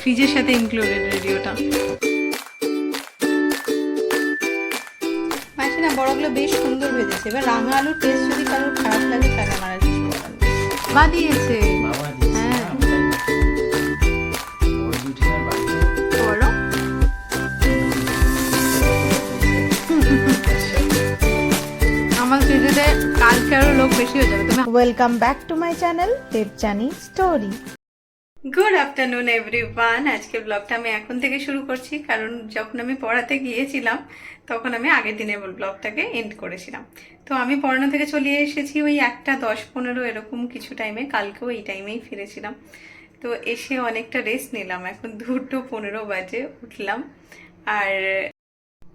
ফ্রিজের সাথে ইনক্লুডেড রেডিওটা মাসি না বড়গুলো বেশ সুন্দর ভেজেছে। এবার রাঙা আলুর টেস্ট যদি কারোর খারাপ লাগে তাহলে আমার আর কিছু বা দিয়েছে। হ্যাঁ। বড় আমার ফ্রিজেতে কালকে আরও লোক বেশি হয়ে যাবে তুমি welcome back to my channel Debjani story good afternoon everyone আজকে ব্লগটা আমি এখন থেকে শুরু করছি, কারণ যখন আমি পড়াতে গিয়েছিলাম, তখন আমি আগের দিনের ব্লগটাকে এন্ড করেছিলাম। তো আমি পড়ানো থেকে চলে এসেছি ওই একটা দশ পনেরো এরকম কিছু টাইমে কালকেও এই টাইমেই ফিরেছিলাম। তো এসে অনেকটা রেস্ট নিলাম। এখন দুটো পনেরো বাজে, উঠলাম। আর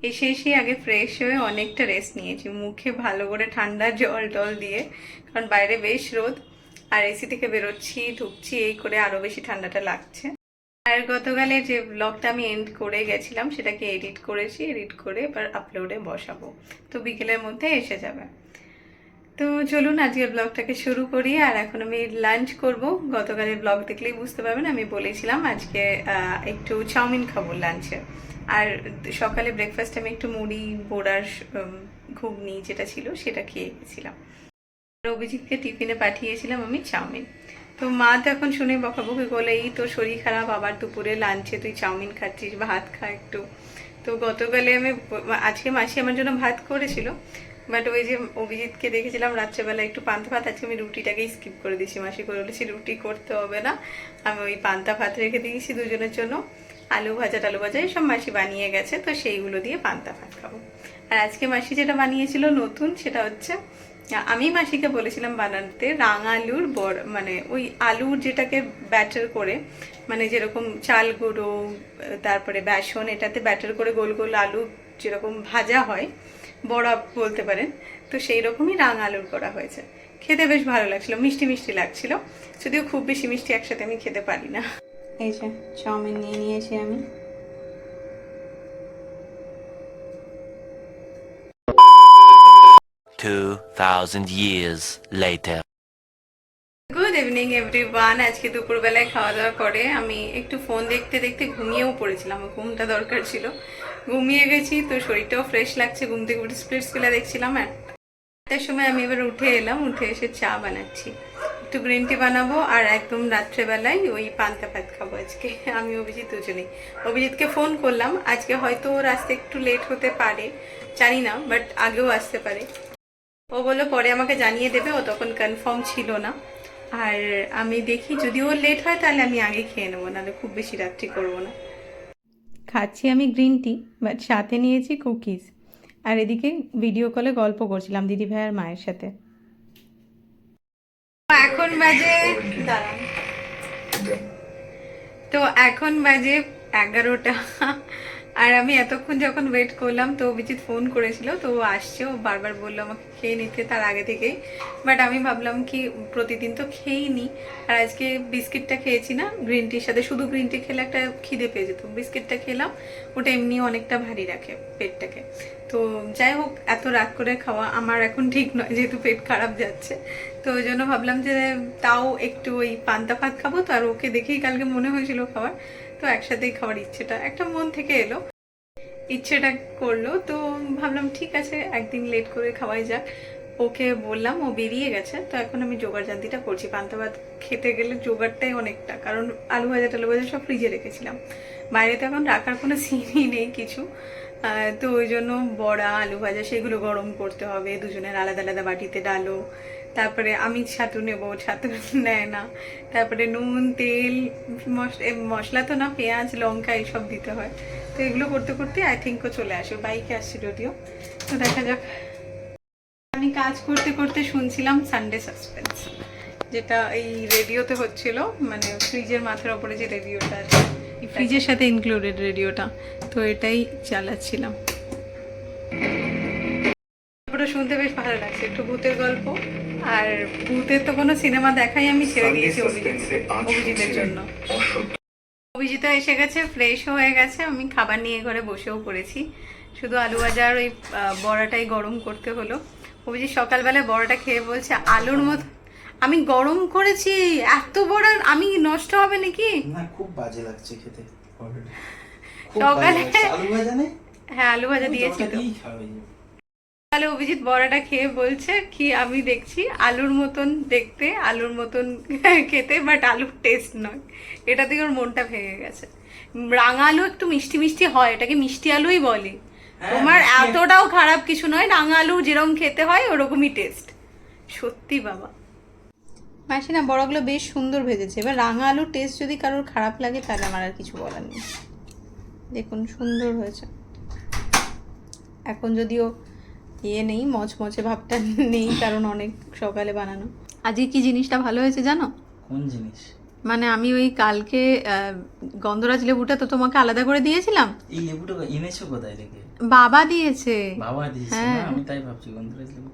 এসে এসে আগে ফ্রেশ হয়ে অনেকটা রেস্ট নিয়েছি। মুখে ভালো করে ঠান্ডা জল টল দিয়ে, কারণ বাইরে বেশ রোদ। আর এসি থেকে বেরোচ্ছি, ঢুকছি, এই করে আরও বেশি ঠান্ডাটা লাগছে। আর গতকালে যে ব্লগটা আমি এন্ড করে গেছিলাম, সেটাকে এডিট করেছি এডিট করে এবার আপলোডে বসাবো। তো বিকেলের মধ্যে এসে যাবে। তো চলুন, আজকের ব্লগটাকে শুরু করি। আর এখন আমি লাঞ্চ করব। গতকালের ব্লগ দেখলেই বুঝতে পারবেন, আমি বলেছিলাম আজকে একটু চাউমিন খাব লাঞ্চে আর সকালে ব্রেকফাস্টে আমি একটু মুড়ি, বোড়ার ঘুগনি যেটা ছিল, সেটা খেয়ে গেছিলাম। অভিজিৎকে টিফিনে পাঠিয়েছিলাম আমি চাউমিন। তো মা তো এখন শুনে বকাবকি করলে, এই তোর শরীর খারাপ, আবার দুপুরে লাঞ্চে তুই চাউমিন খাচ্ছিস ভাত খা একটু। তো গতকালে আমি আজকে মাসি আমার জন্য ভাত করেছিল বাট ওই যে অভিজিৎকে দেখেছিলাম রাত্রেবেলা একটু পান্তা ভাত, আজকে আমি রুটিটাকেই স্কিপ করে দিয়েছি। মাসি করে বলেছি, রুটি করতে হবে না, আমি ওই পান্তা ভাত রেখে দিয়েছি দুজনের জন্য, আলু ভাজা, টালু ভাজা, এসব মাসি বানিয়ে গেছে, তো সেইগুলো দিয়ে পান্তা ভাত খাব। আর আজকে মাসি যেটা বানিয়েছিল নতুন, সেটা হচ্ছে আমি মাসিকে বলেছিলাম বানাতে, রাঙালুর বড় মানে ওই আলুর যেটাকে ব্যাটার করে মানে যেরকম চাল গুঁড়ো, তারপরে বেসন, এটাতে ব্যাটার করে গোল গোল আলু যেরকম ভাজা হয়, বড়া বলতে পারেন, তো সেই রকমই রাঙা আলুর করা হয়েছে। খেতে বেশ ভালো লাগছিল, মিষ্টি মিষ্টি লাগছিল, যদিও খুব বেশি মিষ্টি একসাথে আমি খেতে পারি না। এই যে, চাউমিন নিয়ে নিয়েছি আমি। Two thousand years later. Good evening everyone আজকে দুপুরবেলায় খাওয়া দাওয়া করে আমি একটু ফোন দেখতে দেখতে ঘুমিয়েও পড়েছিলাম। ঘুমটা দরকার ছিল। ঘুমিয়ে গেছি, তো শরীরটাও ফ্রেশ লাগছে। ঘুম থেকে উঠে স্প্লিটসগুলা দেখছিলাম তার সময় আমি এবার উঠে এলাম। উঠে এসে চা বানাচ্ছি। একটু গ্রিন টি বানাবো আর একদম রাত্রেবেলায় ওই পান্তা ভাত খাব আজকে। আমি অভিজিৎ দুজনেই। অভিজিৎকে ফোন করলাম। আজকে হয়তো ওর আসতে একটু লেট হতে পারে। জানি না বাট আগেও আসতে পারে। ও বলল পরে আমাকে জানিয়ে দেবে। ও তখন কনফার্ম ছিল না। আর আমি দেখি যদি ও লেট হয় তাহলে আমি আগে খেয়ে নেব নাহলে খুব বেশি রাত্রি করব না। খাচ্ছি আমি গ্রিন টি বাট সাথে নিয়েছি কুকিজ আর এদিকে ভিডিও কলে গল্প করছিলাম দিদি ভাই আর মায়ের সাথে। এখন বাজে তো এখন বাজে এগারোটা। আর আমি এতক্ষণ যখন ওয়েট করলাম, তো অভিজিৎ ফোন করেছিল, তো ও আসছে, ও বারবার বলল আমাকে খেয়ে নিতে তার আগে থেকেই। বাট আমি ভাবলাম কি, প্রতিদিন তো খেয়েই নি। আর আজকে বিস্কিটটা খেয়েছি না গ্রিন টির সাথে। শুধু গ্রিন টি খেলে একটা খিদে পেয়ে যেত। বিস্কিটটা খেলাম, ওটা এমনি অনেকটা ভারী রাখে পেটটাকে। তো যাই হোক, এত রাত করে খাওয়া আমার এখন ঠিক নয়, যেহেতু পেট খারাপ যাচ্ছে। তো ওই জন্য ভাবলাম যে তাও একটু ওই পান্তা ভাত খাব, তো আর ওকে দেখেই কালকে মনে হয়েছিল খাবার তো একসাথেই খাওয়ার ইচ্ছেটা, একটা মন থেকে এলো, ইচ্ছেটা করল, তো ভাবলাম ঠিক আছে, একদিন লেট করে খাওয়াই যাক। ওকে বললাম, ও বেরিয়ে গেছে, তো এখন আমি জোগাড় জান্তিটা করছি। পান্তা ভাত খেতে গেলে জোগাড়টাই অনেকটা, কারণ আলু ভাজা, টালু ভাজা সব ফ্রিজে রেখেছিলাম। বাইরে তো এখন রাখার কোনো সিনই নেই কিছু। তো ওই জন্য বড়া, আলু ভাজা, সেগুলো গরম করতে হবে। দুজনের আলাদা আলাদা বাটিতে ডালো তারপরে আমি ছাতু নেব, ছাতু নেয় না। তারপরে নুন, তেল মশলা তো না, পেঁয়াজ, লঙ্কা এইসব দিতে হয়। তো এগুলো করতে করতে আই থিঙ্কও চলে আসবে বাইকে আসছে যদিও। তো দেখা যাক। আমি কাজ করতে করতে শুনছিলাম সানডে সাসপেন্স যেটা এই রেডিওতে হচ্ছিল মানে ফ্রিজের মাথার ওপরে যে রেডিওটা আছে ফ্রিজের সাথে ইনক্লুডেড রেডিওটা। তো এটাই চালাচ্ছিলাম। শুনতে বেশ ভালো লাগছে একটু ভূতের গল্প। আর ভূতের তো কোনো সিনেমা দেখাই আমি ছেড়ে দিয়েছি অভিজিৎ অভিজিতের জন্য। অভিজিৎ এসে গেছে ফ্রেশ হয়ে গেছে আমি খাবার নিয়ে ঘরে বসেও পড়েছি। শুধু আলু ভাজার ওই বড়াটাই গরম করতে হলো। অভিজিৎ সকালবেলায় বড়াটা খেয়ে বলছে আলুর মতো আমি গরম করেছি এত বড় আমি নষ্ট হবে নাকি? না খুব বাজে লাগছে খেতে। সকালে- আলু ভাজা নেই? হ্যাঁ আলু ভাজা দিয়েছি তো দিয়েই খাওয়া হয়ে যাবে। তাহলে অভিজিৎ বড়াটা খেয়ে বলছে কি আমি দেখছি আলুর মতন দেখতে আলুর মতন খেতে বাট আলুর টেস্ট নয়। এটা থেকে ওর মনটা ভেঙে গেছে। রাঙা আলু একটু মিষ্টি মিষ্টি হয় এটাকে মিষ্টি আলুই বলে। হ্যাঁ, তোমার এতটাও খারাপ কিছু নয় রাঙা আলু যেরকম খেতে হয় ওরকমই টেস্ট সত্যি বাবা। মাসি না বড়গুলো বেশ সুন্দর ভেজেছে। এবার রাঙা আলুর টেস্ট যদি কারোর খারাপ লাগে তাহলে আমার আর কিছু বলার নেই। দেখুন সুন্দর হয়েছে। এখন যদিও ইয়ে নেই মচমচে ভাবটা নেই কারণ অনেক সকালে বানানো। আজকে কি জিনিসটা ভালো হয়েছে জানো? কোন জিনিস? মানে আমি ওই কালকে গন্ধরাজ লেবুটা তো তোমাকে আলাদা করে দিয়েছিলাম। এই লেবুটা এনেছো কোথায় থেকে? বাবা দিয়েছে। বাবা দিয়েছে হ্যাঁ। না আমি তাই ভাবছি গন্ধরাজ লেবু।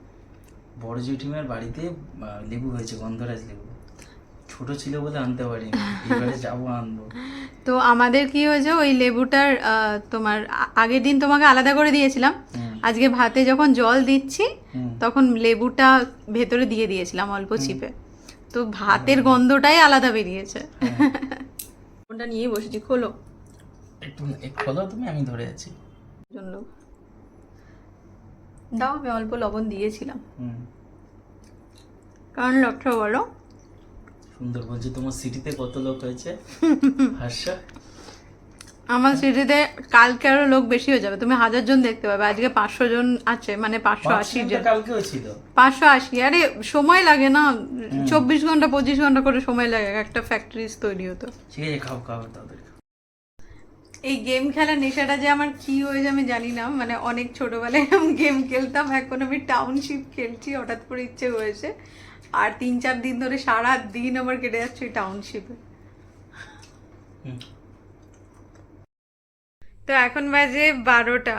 বড় জেঠিমার বাড়িতে লেবু হয়েছে গন্ধরাজ লেবু। ছোট ছিল বলে আনতে পারিনি। এবারে যাব আনব। তো আমাদের কি হয়েছে ওই লেবুটার আহ, তোমার আগের দিন তোমাকে আলাদা করে দিয়েছিলাম। আজকে ভাতে যখন জল দিচ্ছি তখন লেবুটা ভেতরে দিয়ে দিয়েছিলাম অল্প চিপে তো ভাতের গন্ধটাই আলাদা বেরিয়েছে। ওটা নিয়ে বসেছি খোলো। একটু খোলো তুমি আমি ধরে আছি। জন্য। দাও আমি অল্প লবণ দিয়েছিলাম। কারণ লক্ষ্য বলো। সুন্দর বলছি তোমার সিটিতে কত লোক হয়েছে? হাস্যা আমার সিটিতে কালকে আরও লোক বেশি হয়ে যাবে। তুমি হাজার জন দেখতে পাবে। আজকে পাঁচশো জন আছে মানে পাঁচশো আশি জন। পাঁচশো আশি। আরে সময় লাগে না। চব্বিশ ঘণ্টা পঁচিশ ঘণ্টা করে সময় লাগে। একটা ফ্যাক্টরিজ তৈরি হতো। ঠিক আছে খাও খাও এই গেম খেলার নেশাটা যে আমার কি হয়েছে আমি জানি না। মানে অনেক ছোটবেলায় আমি গেম খেলতাম। এখন আমি টাউনশিপ খেলছি। হঠাৎ করে ইচ্ছে হয়েছে। আর তিন চার দিন ধরে সারা দিন আমার কেটে যাচ্ছে টাউনশিপে। তো এখন বাজে বারোটা।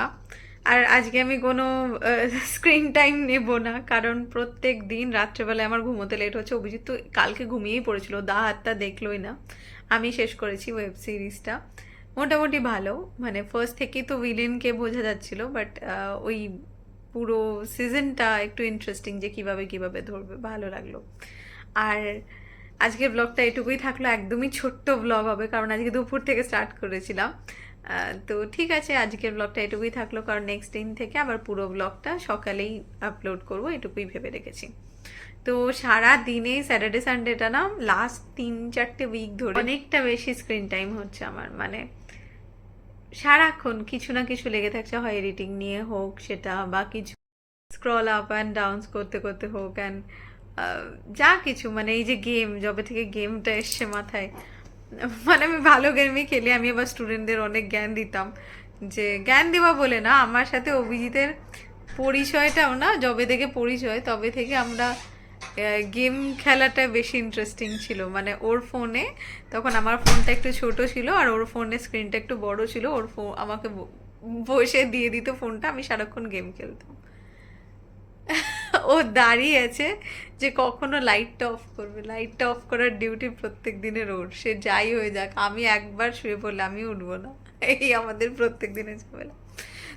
আর আজকে আমি কোনো স্ক্রিন টাইম নেব না, কারণ প্রত্যেক দিন রাত্রেবেলায় আমার ঘুমোতে লেট হচ্ছে। অভিজিৎ তো কালকে ঘুমিয়েই পড়েছিল, দা হাতটা দেখলোই না। আমি শেষ করেছি ওয়েব সিরিজটা মোটামুটি ভালো মানে ফার্স্ট থেকেই তো ভিলেনকে বোঝা যাচ্ছিল বাট ওই পুরো সিজনটা একটু ইন্টারেস্টিং যে কীভাবে কীভাবে ধরবে, ভালো লাগল। আর আজকের ব্লগটা এটুকুই থাকল, একদমই ছোট্ট ব্লগ হবে, কারণ আজকে দুপুর থেকে স্টার্ট করেছিলাম। তো ঠিক আছে, আজকের ব্লগটা এটুকুই থাকল, কারণ নেক্সট দিন থেকে আবার পুরো ব্লগটা সকালেই আপলোড করব, এটুকুই ভেবে রেখেছি। তো সারা দিনে স্যাটারডে সানডেটা না লাস্ট তিন চারটে উইক ধরে অনেকটা বেশি স্ক্রিন টাইম হচ্ছে আমার মানে সারাক্ষণ কিছু না কিছু লেগে থাকছে, হয় এডিটিং নিয়ে হোক সেটা বা কিছু স্ক্রল আপ অ্যান্ড ডাউন্স করতে করতে হোক অ্যান্ড যা কিছু মানে এই যে গেম যবে থেকে গেমটা এসছে মাথায় মানে আমি ভালো গেমই খেলি, আমি আবার স্টুডেন্টদের অনেক জ্ঞান দিতাম। যে জ্ঞান দেওয়া বলে না, আমার সাথে অভিজিতের পরিচয়টাও না, যবে থেকে পরিচয়, তবে থেকে আমরা গেম খেলাটা বেশি ইন্টারেস্টিং ছিল। মানে ওর ফোনে তখন আমার ফোনটা একটু ছোট ছিল, আর ওর ফোনে স্ক্রিনটা একটু বড় ছিল, ওর ফোন আমাকে বসে দিয়ে দিত ফোনটা আমি সারাক্ষণ গেম খেলতাম। ও দাঁড়িয়ে আছে যে কখনো লাইটটা অফ করবে। লাইটটা অফ করার ডিউটি প্রত্যেক দিনের ওর। সে যাই হয়ে যাক, আমি একবার শুয়ে পড়লে আমি উঠবো না। এই আমাদের প্রত্যেক দিনের ঝামেলা।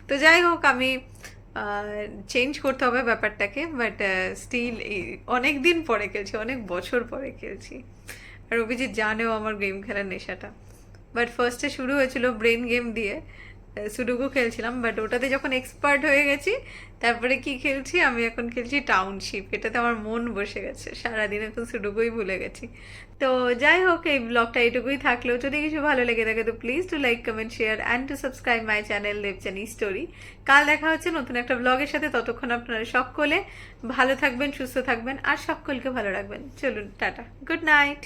তো যাই হোক, আমি চেঞ্জ করতে হবে ব্যাপারটাকে বাট স্টিল অনেক দিন পরে খেলছি, অনেক বছর পরে খেলছি। আর অভিজিৎ জানেও আমার গেম খেলার নেশাটা। বাট ফার্স্টে শুরু হয়েছিল ব্রেন গেম দিয়ে। সুডুকু খেলছিলাম বাট ওটাতে যখন এক্সপার্ট হয়ে গেছি, তারপরে কি খেলছি? আমি এখন খেলছি টাউনশিপ এটাতে আমার মন বসে গেছে, সারাদিন এখন সুডুকুই ভুলে গেছি। তো যাই হোক, এই ব্লগটা এটুকুই থাকলেও যদি কিছু ভালো লেগে থাকে, তো please to like comment share and to subscribe my channel Lepchani story কাল দেখা হচ্ছে নতুন একটা ব্লগের সাথে, ততক্ষণ আপনারা সকলে ভালো থাকবেন, সুস্থ থাকবেন, আর সকলকে ভালো রাখবেন। চলুন, টাটা। Good night